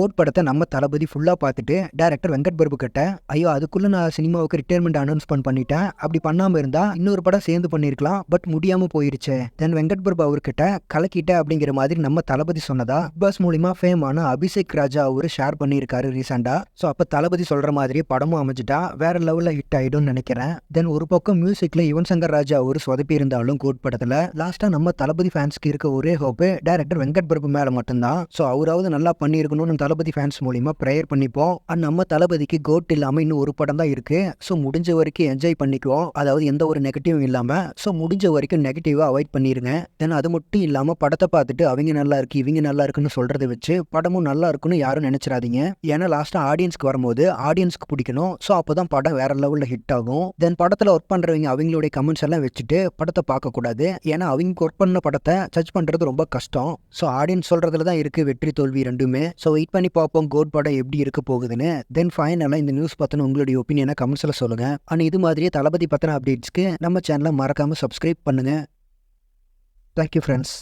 Code படத்தை நம்ம தளபதி ஃபுல்லாக பார்த்துட்டு டேரக்டர் வெங்கட் பிரபு கிட்ட ஐயோ அதுக்குள்ளே நான் சினிமாவுக்கு ரிட்டையர்மெண்ட் அனௌன்ஸ்மெண்ட் பண்ணிட்டேன். அப்படி பண்ணாமல் இருந்தால் இன்னொரு படம் சேர்ந்து பண்ணியிருக்கலாம் பட் முடியாமல் போயிருச்சு. தென் வெங்கட் பிரபு அவர்கிட்ட கலக்கிட்ட அப்படிங்கிற மாதிரி நம்ம தளபதி சொன்னதா? பிக் பாஸ் மூலிமா ஃபேம் ஆன அபிஷேக் ராஜா அவர் ஷேர் பண்ணியிருக்காரு ரீசெண்டாக ஸோ அப்போ தளபதி சொல்கிற மாதிரி படமும் அமைஞ்சிட்டா வேற லெவலில் ஹிட் ஆகிடும்னு நினைக்கிறேன். தென் ஒரு பக்கம் மியூசிக்கில் யுவன் சங்கர் ராஜா அவர் சொதப்பி இருந்தாலும் கோட் படத்தில் லாஸ்ட்டாக நம்ம தளபதி ஃபேன்ஸ்க்கு இருக்க ஒரே ஹோப்பு டேரக்டர் வெங்கட் பிரபு மேலே மட்டும்தான். ஸோ அவராவது நல்லா பண்ணியிருக்கணும்னு தளபதி ஃபேன்ஸ் மூலிமா ப்ரேயர் பண்ணிப்போம். அண்ட் நம்ம தளபதிக்கு கோட் இல்லாமல் இன்னும் ஒரு படம் தான் இருக்குது ஸோ முடிஞ்ச வரைக்கும் என்ஜாய் பண்ணிக்குவோம். அதாவது எந்த ஒரு நெகட்டிவும் இல்லாமல் ஸோ முடிஞ்ச வரைக்கும் நெகட்டிவாக அவாய்ட் பண்ணிடுங்க தென் அது மட்டும் இல்லாமல் படத்தை பார்த்துட்டு அவங்க நல்லா இருக்கு இவங்க நல்லா இருக்குன்னு சொல்கிறத வச்சு படமும் நல்லா இருக்குன்னு யாரும் நினச்சிடாதீங்க. ஏன்னா லாஸ்ட்டாக ஆடியன்ஸ்க்கு வரும்போது ஆடியன்ஸ்க்கு பிடிக்கணும். ஸோ அப்போ தான் படம் வேற லெவலில் ஹிட் ஆகும். தென் படத்தில் ஒர்க் பண்ணுறவங்க அவங்களுடைய கமெண்ட்ஸ் எல்லாம் வச்சுட்டு படத்தை பார்க்கக்கூடாது ஏன்னா அவங்க ஒர்க் பண்ண படத்தை சர்ச் பண்ணுறது ரொம்ப கஷ்டம். ஸோ ஆடியன்ஸ் சொல்கிறதுல தான் இருக்குது வெற்றி தோல்வி ரெண்டுமே. ஸோ வெயிட் பண்ணி பார்ப்போம் கோட் படம் எப்படி இருக்க போகுதுன்னு. தென் ஃபைனலாக இந்த நியூஸ் பற்றின உங்களுடைய ஒப்பீனியனை கமெண்ட்ஸில் சொல்லுங்கள் அண்ட் இது மாதிரியே தளபதி பற்றின அப்டேட்ஸ்க்கு நம்ம சேனலை மறக்காமல் சப்ஸ்கிரைப் பண்ணுங்கள் தேங்க்யூ ஃப்ரெண்ட்ஸ்